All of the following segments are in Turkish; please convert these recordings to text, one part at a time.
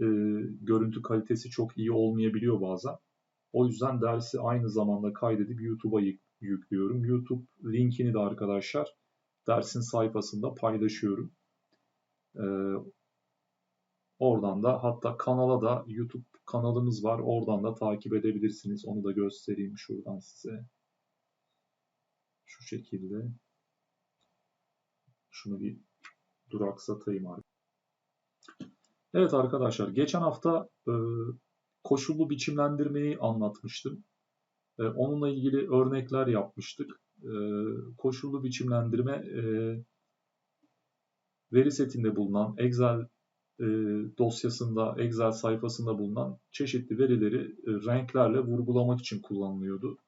e, görüntü kalitesi çok iyi olmayabiliyor bazen. O yüzden dersi aynı zamanda kaydedip YouTube'a yüklüyorum. YouTube linkini de arkadaşlar dersin sayfasında paylaşıyorum. Ee, oradan da hatta kanala da YouTube kanalımız var. Oradan da takip edebilirsiniz. Onu da göstereyim şuradan size. Şu şekilde. Şunu bir duraksatayım artık. Evet arkadaşlar geçen hafta e, koşullu biçimlendirmeyi anlatmıştım. E, onunla ilgili örnekler yapmıştık. E, koşullu biçimlendirme e, veri setinde bulunan Excel e, dosyasında, Excel sayfasında bulunan çeşitli verileri e, renklerle vurgulamak için kullanılıyordu.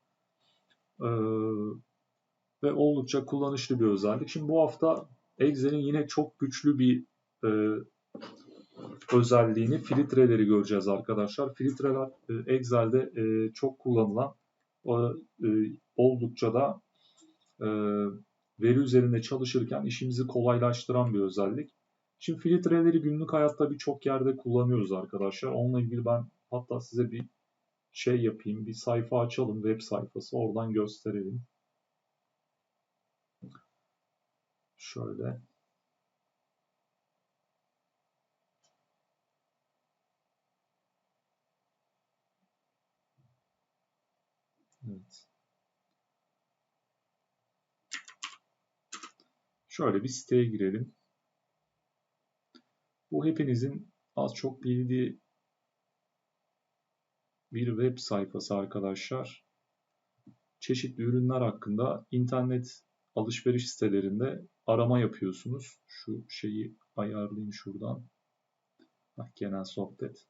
E, ve oldukça kullanışlı bir özellik. Şimdi bu hafta Excel'in yine çok güçlü bir e, özelliğini filtreleri göreceğiz arkadaşlar. Filtreler e, Excel'de e, çok kullanılan e, oldukça da veri üzerinde çalışırken işimizi kolaylaştıran bir özellik. Şimdi filtreleri günlük hayatta birçok yerde kullanıyoruz arkadaşlar. Onunla ilgili ben hatta size bir şey yapayım. Bir sayfa açalım web sayfası. Oradan gösterelim. Şöyle. Evet. Şöyle bir siteye girelim. Bu hepinizin az çok bildiği bir web sayfası arkadaşlar. Çeşitli ürünler hakkında internet alışveriş sitelerinde arama yapıyorsunuz. Şu şeyi ayarlayayım şuradan. Bak genel sohbet.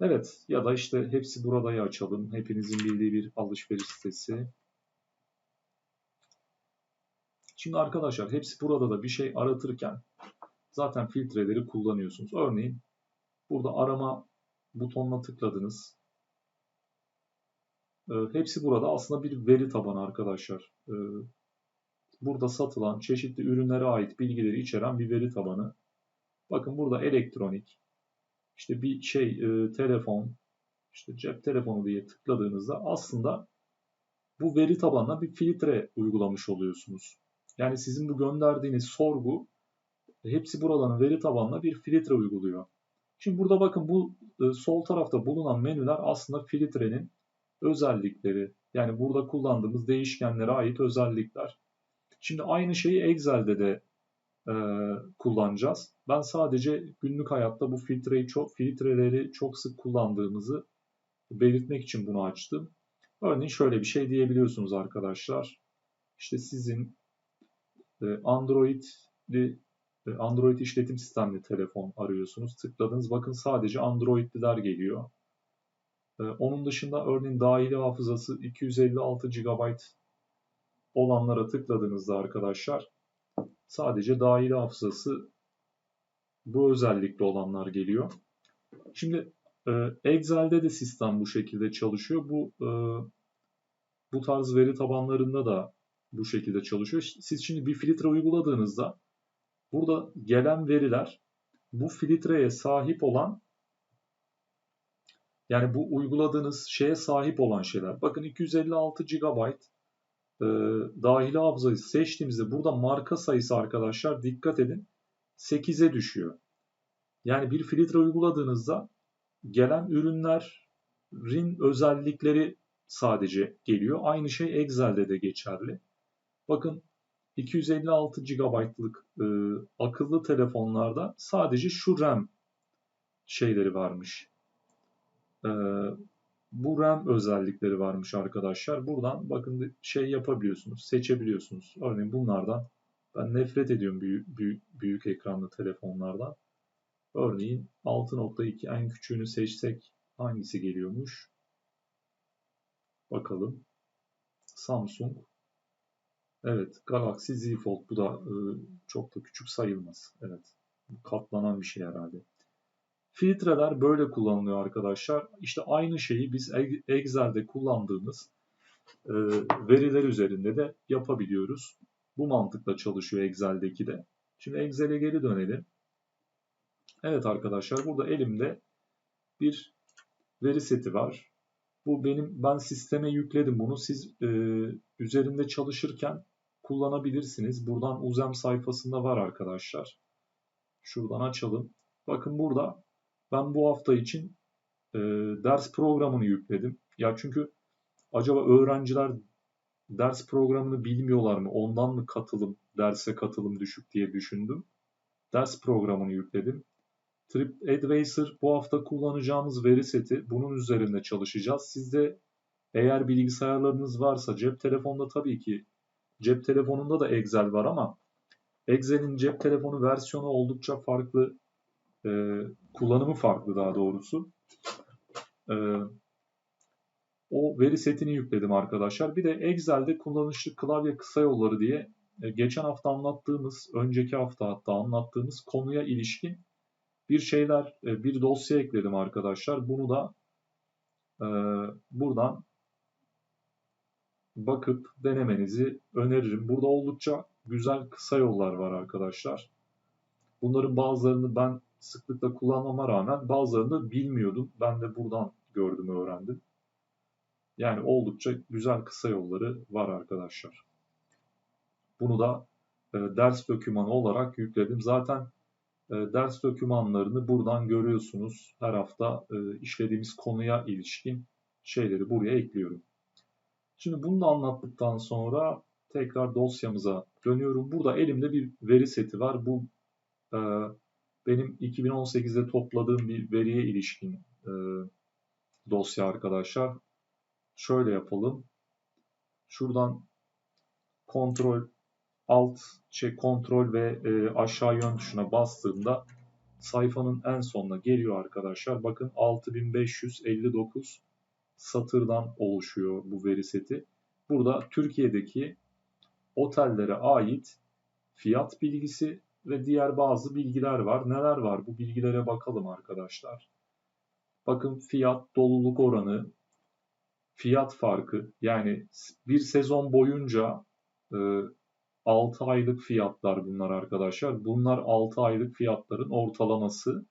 Evet ya da işte hepsi buradayı açalım. Hepinizin bildiği bir alışveriş sitesi. Şimdi arkadaşlar hepsi burada da bir şey aratırken zaten filtreleri kullanıyorsunuz. Örneğin burada arama butonuna tıkladınız. Ee, hepsi burada aslında bir veri tabanı arkadaşlar. Ee, burada satılan çeşitli ürünlere ait bilgileri içeren bir veri tabanı. Bakın burada elektronik, işte bir şey e, telefon, işte cep telefonu diye tıkladığınızda aslında bu veri tabanına bir filtre uygulamış oluyorsunuz. Yani sizin bu gönderdiğiniz sorgu hepsi buradan veri tabanına bir filtre uyguluyor. Şimdi burada bakın bu e, sol tarafta bulunan menüler aslında filtrenin özellikleri. Yani burada kullandığımız değişkenlere ait özellikler. Şimdi aynı şeyi Excel'de de e, kullanacağız. Ben sadece günlük hayatta bu filtreyi çok filtreleri çok sık kullandığımızı belirtmek için bunu açtım. Örneğin şöyle bir şey diyebiliyorsunuz arkadaşlar. İşte sizin Android'li e, Android işletim sistemli telefon arıyorsunuz. Tıkladınız bakın sadece Android'liler geliyor. E, onun dışında örneğin dahili hafızası 256 GB olanlara tıkladığınızda arkadaşlar sadece dahili hafızası bu özellikle olanlar geliyor. Şimdi e, Excel'de de sistem bu şekilde çalışıyor. Bu e, bu tarz veri tabanlarında da bu şekilde çalışıyor. Siz şimdi bir filtre uyguladığınızda burada gelen veriler bu filtreye sahip olan yani bu uyguladığınız şeye sahip olan şeyler. Bakın 256 GB e, dahili hafızayı seçtiğimizde burada marka sayısı arkadaşlar dikkat edin 8'e düşüyor. Yani bir filtre uyguladığınızda gelen ürünlerin özellikleri sadece geliyor. Aynı şey Excel'de de geçerli. Bakın 256 GB'lık e, akıllı telefonlarda sadece şu RAM şeyleri varmış. E, bu RAM özellikleri varmış arkadaşlar. Buradan bakın şey yapabiliyorsunuz, seçebiliyorsunuz. Örneğin bunlardan ben nefret ediyorum büyük, büyük, büyük ekranlı telefonlardan. Örneğin 6.2 en küçüğünü seçsek hangisi geliyormuş? Bakalım. Samsung. Evet, Galaxy Z Fold. Bu da e, çok da küçük sayılmaz. Evet, katlanan bir şey herhalde. Filtreler böyle kullanılıyor arkadaşlar. İşte aynı şeyi biz Excel'de kullandığımız e, veriler üzerinde de yapabiliyoruz. Bu mantıkla çalışıyor Excel'deki de. Şimdi Excel'e geri dönelim. Evet arkadaşlar burada elimde bir veri seti var. Bu benim ben sisteme yükledim bunu. Siz e, üzerinde çalışırken kullanabilirsiniz. Buradan Uzem sayfasında var arkadaşlar. Şuradan açalım. Bakın burada ben bu hafta için e, ders programını yükledim. Ya çünkü acaba öğrenciler ders programını bilmiyorlar mı? Ondan mı katılım, derse katılım düşük diye düşündüm. Ders programını yükledim. TripAdvisor bu hafta kullanacağımız veri seti. Bunun üzerinde çalışacağız. Sizde eğer bilgisayarlarınız varsa cep telefonda tabii ki cep telefonunda da Excel var ama Excel'in cep telefonu versiyonu oldukça farklı. E, kullanımı farklı daha doğrusu. E, o veri setini yükledim arkadaşlar. Bir de Excel'de kullanışlı klavye kısa yolları diye e, geçen hafta anlattığımız, önceki hafta hatta anlattığımız konuya ilişkin bir şeyler, e, bir dosya ekledim arkadaşlar. Bunu da e, buradan bakıp denemenizi öneririm. Burada oldukça güzel kısa yollar var arkadaşlar. Bunların bazılarını ben sıklıkla kullanmama rağmen bazılarını bilmiyordum. Ben de buradan gördüm, öğrendim. Yani oldukça güzel kısa yolları var arkadaşlar. Bunu da e, ders dokümanı olarak yükledim. Zaten e, ders dokümanlarını buradan görüyorsunuz. Her hafta e, işlediğimiz konuya ilişkin şeyleri buraya ekliyorum. Şimdi bunu da anlattıktan sonra tekrar dosyamıza dönüyorum. Burada elimde bir veri seti var. Bu e, benim 2018'de topladığım bir veriye ilişkin e, dosya arkadaşlar. Şöyle yapalım. Şuradan kontrol alt şey kontrol ve e, aşağı yön tuşuna bastığımda sayfanın en sonuna geliyor arkadaşlar. Bakın 6559 satırdan oluşuyor bu veri seti. Burada Türkiye'deki otellere ait fiyat bilgisi ve diğer bazı bilgiler var. Neler var? Bu bilgilere bakalım arkadaşlar. Bakın fiyat, doluluk oranı, fiyat farkı yani bir sezon boyunca e, 6 aylık fiyatlar bunlar arkadaşlar. Bunlar 6 aylık fiyatların ortalaması.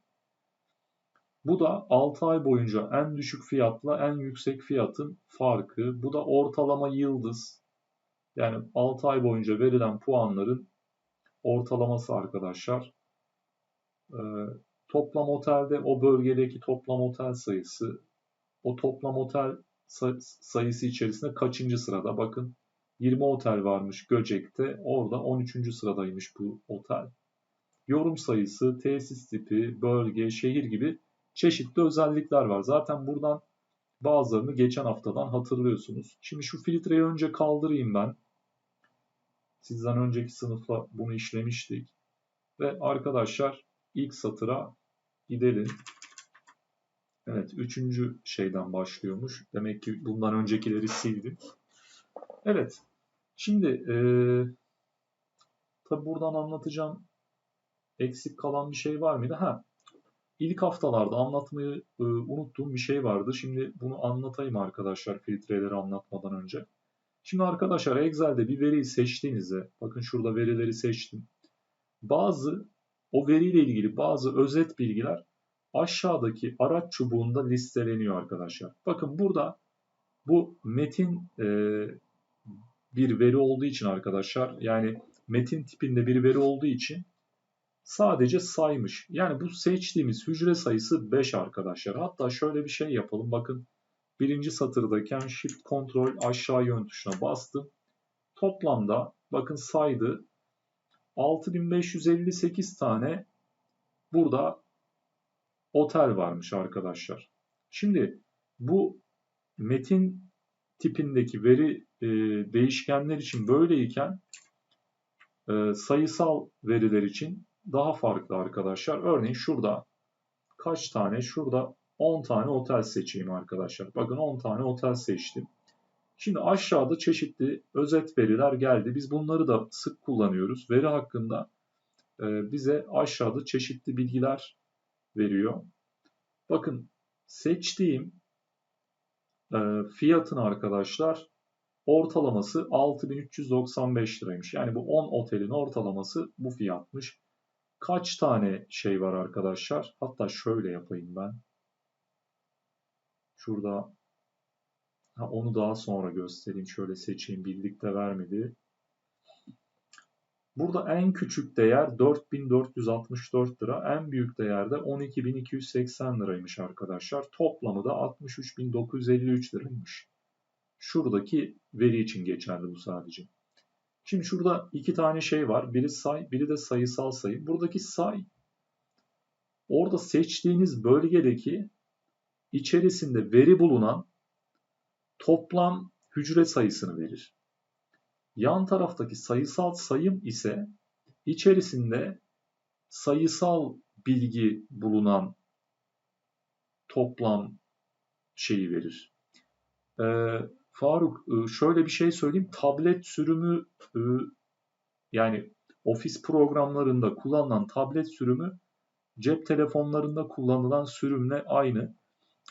Bu da 6 ay boyunca en düşük fiyatla en yüksek fiyatın farkı. Bu da ortalama yıldız. Yani 6 ay boyunca verilen puanların ortalaması arkadaşlar. Ee, toplam otelde o bölgedeki toplam otel sayısı, o toplam otel sayısı içerisinde kaçıncı sırada? Bakın 20 otel varmış Göcek'te. Orada 13. sıradaymış bu otel. Yorum sayısı, tesis tipi, bölge, şehir gibi çeşitli özellikler var. Zaten buradan bazılarını geçen haftadan hatırlıyorsunuz. Şimdi şu filtreyi önce kaldırayım ben. Sizden önceki sınıfla bunu işlemiştik. Ve arkadaşlar ilk satıra gidelim. Evet, üçüncü şeyden başlıyormuş. Demek ki bundan öncekileri sildim. Evet, şimdi e, tabi buradan anlatacağım eksik kalan bir şey var mıydı? Ha, ilk haftalarda anlatmayı e, unuttuğum bir şey vardı. Şimdi bunu anlatayım arkadaşlar filtreleri anlatmadan önce. Şimdi arkadaşlar Excel'de bir veriyi seçtiğinizde, bakın şurada verileri seçtim. Bazı o veriyle ilgili bazı özet bilgiler aşağıdaki araç çubuğunda listeleniyor arkadaşlar. Bakın burada bu metin e, bir veri olduğu için arkadaşlar yani metin tipinde bir veri olduğu için sadece saymış. Yani bu seçtiğimiz hücre sayısı 5 arkadaşlar. Hatta şöyle bir şey yapalım. Bakın birinci satırdayken Shift Ctrl aşağı yön tuşuna bastım. Toplamda bakın saydı 6558 tane burada otel varmış arkadaşlar. Şimdi bu metin tipindeki veri e, değişkenler için böyleyken e, sayısal veriler için daha farklı arkadaşlar. Örneğin şurada kaç tane? Şurada 10 tane otel seçeyim arkadaşlar. Bakın 10 tane otel seçtim. Şimdi aşağıda çeşitli özet veriler geldi. Biz bunları da sık kullanıyoruz. Veri hakkında e, bize aşağıda çeşitli bilgiler veriyor. Bakın seçtiğim e, fiyatın arkadaşlar ortalaması 6395 liraymış. Yani bu 10 otelin ortalaması bu fiyatmış. Kaç tane şey var arkadaşlar? Hatta şöyle yapayım ben. Şurada ha, onu daha sonra göstereyim. Şöyle seçeyim. Birlikte vermedi. Burada en küçük değer 4464 lira. En büyük değer de 12280 liraymış arkadaşlar. Toplamı da 63953 liraymış. Şuradaki veri için geçerli bu sadece. Şimdi şurada iki tane şey var. Biri say, biri de sayısal sayı. Buradaki say orada seçtiğiniz bölgedeki içerisinde veri bulunan toplam hücre sayısını verir. Yan taraftaki sayısal sayım ise içerisinde sayısal bilgi bulunan toplam şeyi verir. Ee, Faruk e, şöyle bir şey söyleyeyim. Tablet sürümü e, yani ofis programlarında kullanılan tablet sürümü cep telefonlarında kullanılan sürümle aynı.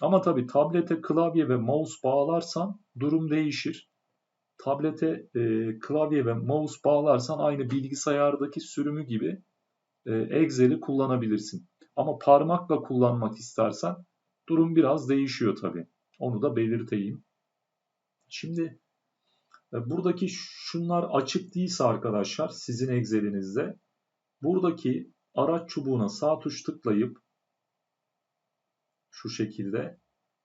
Ama tabii tablete klavye ve mouse bağlarsan durum değişir. Tablete e, klavye ve mouse bağlarsan aynı bilgisayardaki sürümü gibi e, Excel'i kullanabilirsin. Ama parmakla kullanmak istersen durum biraz değişiyor tabii. Onu da belirteyim. Şimdi e, buradaki şunlar açık değilse arkadaşlar sizin Excel'inizde buradaki araç çubuğuna sağ tuş tıklayıp şu şekilde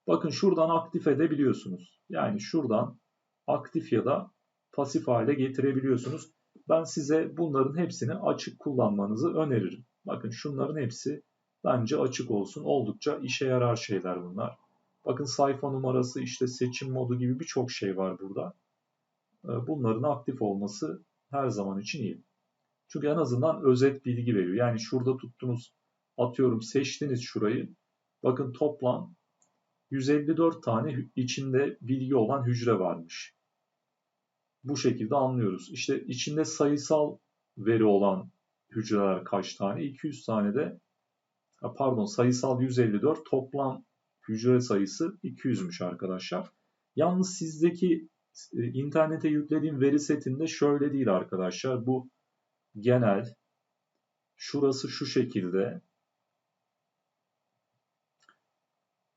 bakın şuradan aktif edebiliyorsunuz. Yani şuradan aktif ya da pasif hale getirebiliyorsunuz. Ben size bunların hepsini açık kullanmanızı öneririm. Bakın şunların hepsi bence açık olsun. Oldukça işe yarar şeyler bunlar. Bakın sayfa numarası, işte seçim modu gibi birçok şey var burada. Ee, bunların aktif olması her zaman için iyi. Çünkü en azından özet bilgi veriyor. Yani şurada tuttunuz, atıyorum seçtiniz şurayı. Bakın toplam 154 tane içinde bilgi olan hücre varmış. Bu şekilde anlıyoruz. İşte içinde sayısal veri olan hücreler kaç tane? 200 tane de pardon sayısal 154 toplam hücre sayısı 200'müş arkadaşlar. Yalnız sizdeki e, internete yüklediğim veri setinde şöyle değil arkadaşlar. Bu genel. Şurası şu şekilde.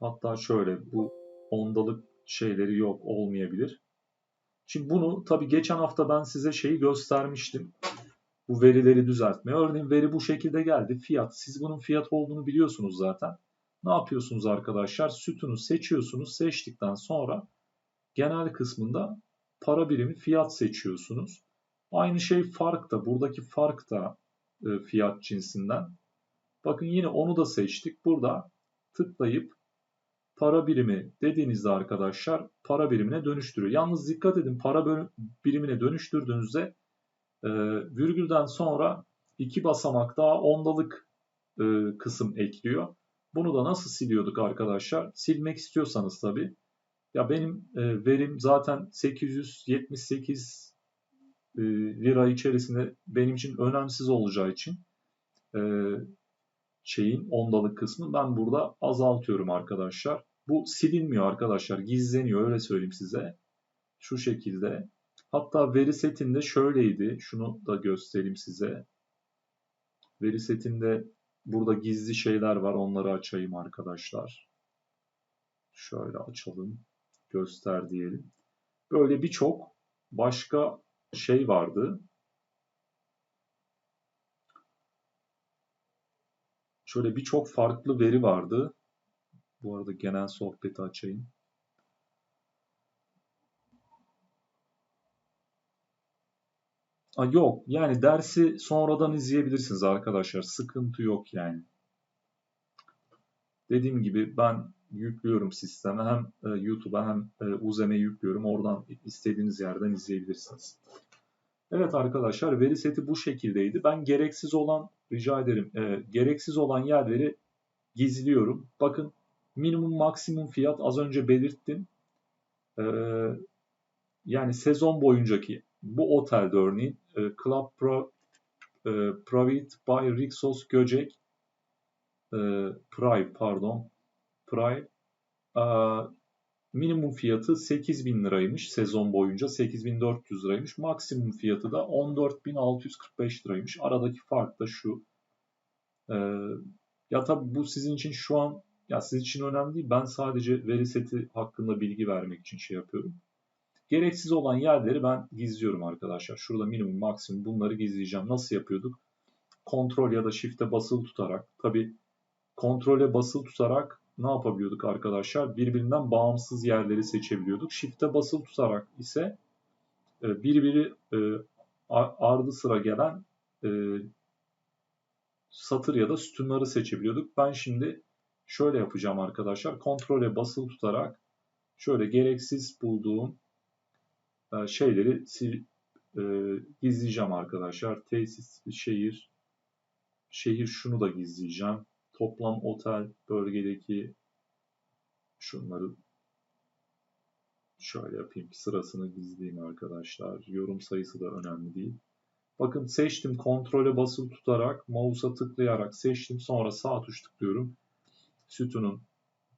Hatta şöyle bu ondalık şeyleri yok olmayabilir. Şimdi bunu tabi geçen hafta ben size şeyi göstermiştim. Bu verileri düzeltmeye. Örneğin veri bu şekilde geldi. Fiyat. Siz bunun fiyat olduğunu biliyorsunuz zaten. Ne yapıyorsunuz arkadaşlar? Sütunu seçiyorsunuz. Seçtikten sonra genel kısmında para birimi fiyat seçiyorsunuz. Aynı şey fark da. Buradaki fark da e, fiyat cinsinden. Bakın yine onu da seçtik. Burada tıklayıp para birimi dediğinizde arkadaşlar para birimine dönüştürüyor. Yalnız dikkat edin para birimine dönüştürdüğünüzde e, virgülden sonra iki basamak daha ondalık e, kısım ekliyor. Bunu da nasıl siliyorduk arkadaşlar? Silmek istiyorsanız tabii. Ya benim e, verim zaten 878 e, lira içerisinde benim için önemsiz olacağı için e, şeyin ondalık kısmı ben burada azaltıyorum arkadaşlar. Bu silinmiyor arkadaşlar. Gizleniyor öyle söyleyeyim size. Şu şekilde. Hatta veri setinde şöyleydi. Şunu da göstereyim size. Veri setinde Burada gizli şeyler var. Onları açayım arkadaşlar. Şöyle açalım. Göster diyelim. Böyle birçok başka şey vardı. Şöyle birçok farklı veri vardı. Bu arada genel sohbeti açayım. Yok yani dersi sonradan izleyebilirsiniz arkadaşlar. Sıkıntı yok yani. Dediğim gibi ben yüklüyorum sisteme. Hem e, YouTube'a hem e, Uzem'e yüklüyorum. Oradan istediğiniz yerden izleyebilirsiniz. Evet arkadaşlar veri seti bu şekildeydi. Ben gereksiz olan rica ederim e, gereksiz olan yerleri gizliyorum. Bakın minimum maksimum fiyat az önce belirttim. E, yani sezon boyuncaki bu otelde örneğin e, Club Pro, e, Private by Rixos Göcek e, Prive pardon Prive e, minimum fiyatı 8000 liraymış sezon boyunca 8400 liraymış maksimum fiyatı da 14645 liraymış aradaki fark da şu Ee, ya tabii bu sizin için şu an ya sizin için önemli değil. Ben sadece veri seti hakkında bilgi vermek için şey yapıyorum. Gereksiz olan yerleri ben gizliyorum arkadaşlar. Şurada minimum, maksimum bunları gizleyeceğim. Nasıl yapıyorduk? Kontrol ya da shift'e basılı tutarak. Tabii kontrole basılı tutarak ne yapabiliyorduk arkadaşlar? Birbirinden bağımsız yerleri seçebiliyorduk. Shift'e basılı tutarak ise e, birbiri e, ardı sıra gelen e, satır ya da sütunları seçebiliyorduk. Ben şimdi şöyle yapacağım arkadaşlar. Kontrole basılı tutarak şöyle gereksiz bulduğum şeyleri sil, gizleyeceğim arkadaşlar. Tesis, şehir, şehir şunu da gizleyeceğim. Toplam otel bölgedeki şunları şöyle yapayım ki sırasını gizleyeyim arkadaşlar. Yorum sayısı da önemli değil. Bakın seçtim kontrole basılı tutarak mouse'a tıklayarak seçtim. Sonra sağ tuş tıklıyorum. Sütunun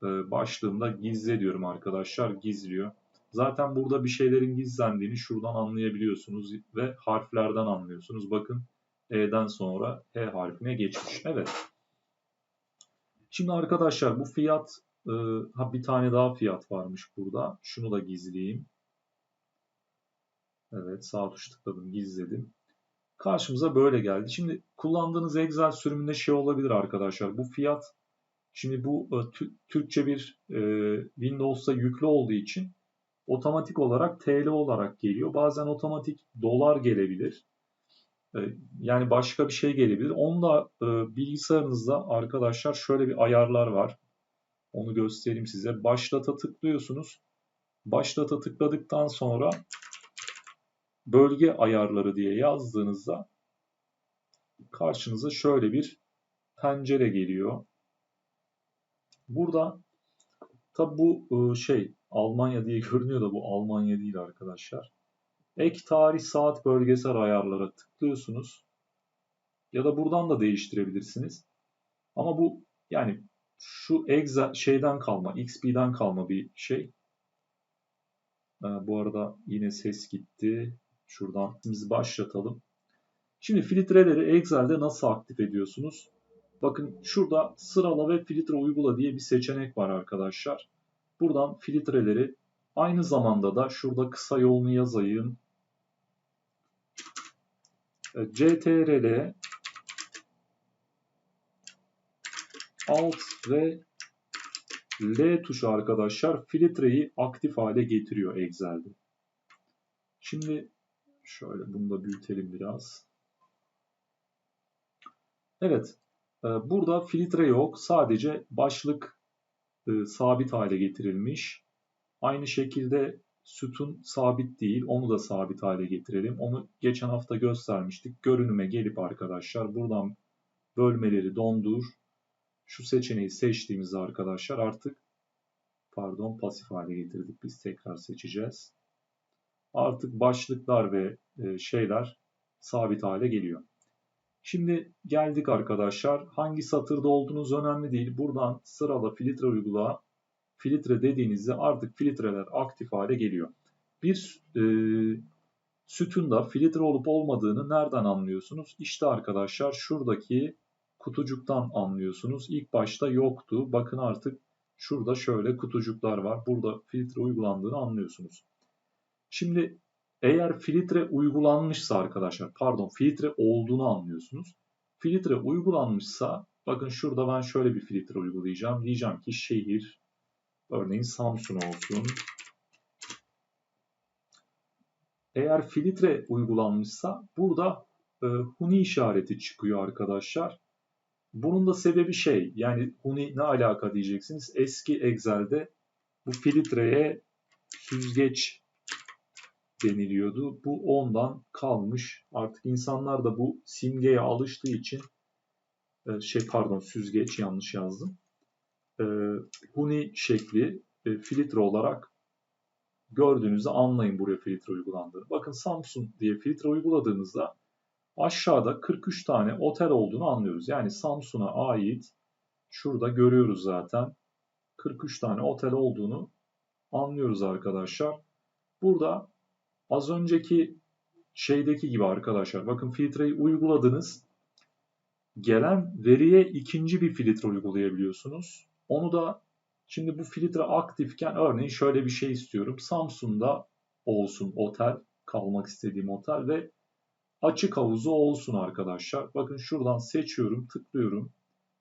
e, başlığında gizle diyorum arkadaşlar. Gizliyor. Zaten burada bir şeylerin gizlendiğini şuradan anlayabiliyorsunuz ve harflerden anlıyorsunuz. Bakın E'den sonra E harfine geçmiş. Evet. Şimdi arkadaşlar bu fiyat e, ha bir tane daha fiyat varmış burada. Şunu da gizleyeyim. Evet sağ tuş tıkladım gizledim. Karşımıza böyle geldi. Şimdi kullandığınız Excel sürümünde şey olabilir arkadaşlar. Bu fiyat şimdi bu e, Türkçe bir e, Windows'ta yüklü olduğu için otomatik olarak TL olarak geliyor. Bazen otomatik dolar gelebilir. E, yani başka bir şey gelebilir. Onu e, bilgisayarınızda arkadaşlar şöyle bir ayarlar var. Onu göstereyim size. Başlata tıklıyorsunuz. Başlata tıkladıktan sonra bölge ayarları diye yazdığınızda karşınıza şöyle bir pencere geliyor. Burada tabi bu e, şey Almanya diye görünüyor da bu Almanya değil arkadaşlar. Ek tarih saat bölgesel ayarlara tıklıyorsunuz. Ya da buradan da değiştirebilirsiniz. Ama bu yani şu exa şeyden kalma, XP'den kalma bir şey. Ee, bu arada yine ses gitti. Şuradan biz başlatalım. Şimdi filtreleri Excel'de nasıl aktif ediyorsunuz? Bakın şurada sırala ve filtre uygula diye bir seçenek var arkadaşlar. Buradan filtreleri aynı zamanda da şurada kısa yolunu yazayım. CTRL Alt ve L tuşu arkadaşlar filtreyi aktif hale getiriyor Excel'de. Şimdi şöyle bunu da büyütelim biraz. Evet. E, burada filtre yok. Sadece başlık e, sabit hale getirilmiş. Aynı şekilde sütun sabit değil. Onu da sabit hale getirelim. Onu geçen hafta göstermiştik. Görünüme gelip arkadaşlar buradan bölmeleri dondur. Şu seçeneği seçtiğimizde arkadaşlar artık pardon pasif hale getirdik. Biz tekrar seçeceğiz. Artık başlıklar ve e, şeyler sabit hale geliyor. Şimdi geldik arkadaşlar. Hangi satırda olduğunuz önemli değil. Buradan sırala filtre uygula. Filtre dediğinizde artık filtreler aktif hale geliyor. Bir e, sütunda filtre olup olmadığını nereden anlıyorsunuz? İşte arkadaşlar şuradaki kutucuktan anlıyorsunuz. İlk başta yoktu. Bakın artık şurada şöyle kutucuklar var. Burada filtre uygulandığını anlıyorsunuz. Şimdi eğer filtre uygulanmışsa arkadaşlar, pardon filtre olduğunu anlıyorsunuz. Filtre uygulanmışsa, bakın şurada ben şöyle bir filtre uygulayacağım. Diyeceğim ki şehir, örneğin Samsun olsun. Eğer filtre uygulanmışsa burada e, huni işareti çıkıyor arkadaşlar. Bunun da sebebi şey, yani huni ne alaka diyeceksiniz. Eski Excel'de bu filtreye süzgeç deniliyordu. Bu ondan kalmış. Artık insanlar da bu simgeye alıştığı için e, şey pardon süzgeç yanlış yazdım. E, huni şekli e, filtre olarak gördüğünüzde anlayın buraya filtre uygulandığını. Bakın Samsung diye filtre uyguladığınızda aşağıda 43 tane otel olduğunu anlıyoruz. Yani Samsun'a ait şurada görüyoruz zaten 43 tane otel olduğunu anlıyoruz arkadaşlar. Burada Az önceki şeydeki gibi arkadaşlar bakın filtreyi uyguladınız. gelen veriye ikinci bir filtre uygulayabiliyorsunuz. Onu da şimdi bu filtre aktifken örneğin şöyle bir şey istiyorum. Samsun'da olsun otel, kalmak istediğim otel ve açık havuzu olsun arkadaşlar. Bakın şuradan seçiyorum, tıklıyorum.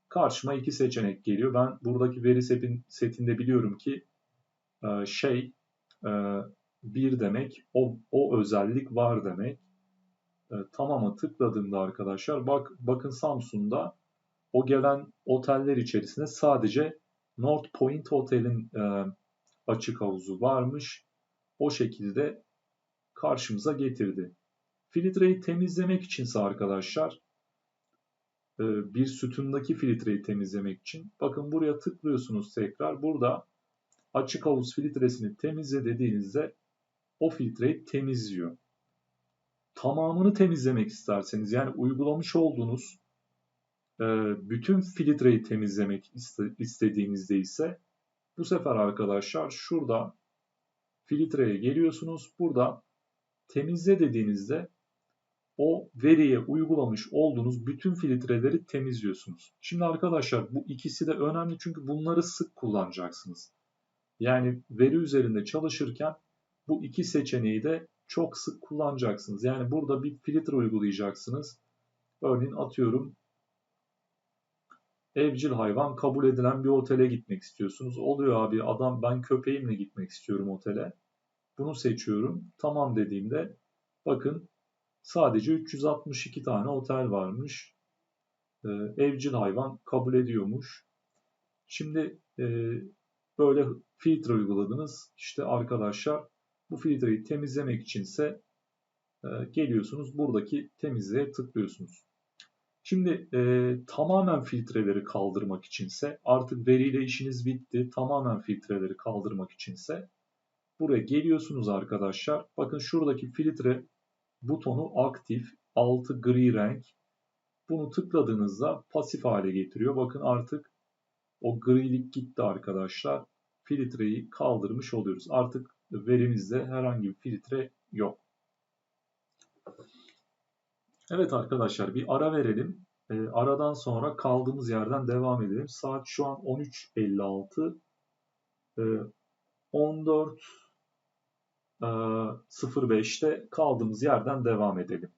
Karşıma iki seçenek geliyor. Ben buradaki veri setinde biliyorum ki e, şey e, bir demek, o, o özellik var demek. E, tamam'a tıkladığımda arkadaşlar bak bakın Samsun'da o gelen oteller içerisinde sadece North Point Otel'in açık havuzu varmış. O şekilde karşımıza getirdi. Filtreyi temizlemek içinse arkadaşlar e, bir sütundaki filtreyi temizlemek için bakın buraya tıklıyorsunuz tekrar. Burada açık havuz filtresini temizle dediğinizde o filtreyi temizliyor. Tamamını temizlemek isterseniz yani uygulamış olduğunuz e, bütün filtreyi temizlemek istediğinizde ise bu sefer arkadaşlar şurada filtreye geliyorsunuz. Burada temizle dediğinizde o veriye uygulamış olduğunuz bütün filtreleri temizliyorsunuz. Şimdi arkadaşlar bu ikisi de önemli çünkü bunları sık kullanacaksınız. Yani veri üzerinde çalışırken bu iki seçeneği de çok sık kullanacaksınız. Yani burada bir filtre uygulayacaksınız. Örneğin atıyorum evcil hayvan kabul edilen bir otele gitmek istiyorsunuz. Oluyor abi adam ben köpeğimle gitmek istiyorum otele. Bunu seçiyorum. Tamam dediğimde bakın sadece 362 tane otel varmış. Ee, evcil hayvan kabul ediyormuş. Şimdi e, böyle filtre uyguladınız. İşte arkadaşlar bu filtreyi temizlemek içinse e, geliyorsunuz buradaki temizliğe tıklıyorsunuz. Şimdi e, tamamen filtreleri kaldırmak içinse artık veriyle işiniz bitti. Tamamen filtreleri kaldırmak içinse buraya geliyorsunuz arkadaşlar. Bakın şuradaki filtre butonu aktif. Altı gri renk. Bunu tıkladığınızda pasif hale getiriyor. Bakın artık o grilik gitti arkadaşlar. Filtreyi kaldırmış oluyoruz. Artık verimizde herhangi bir filtre yok. Evet arkadaşlar bir ara verelim. E, aradan sonra kaldığımız yerden devam edelim. Saat şu an 13.56. E, 14 05'te kaldığımız yerden devam edelim.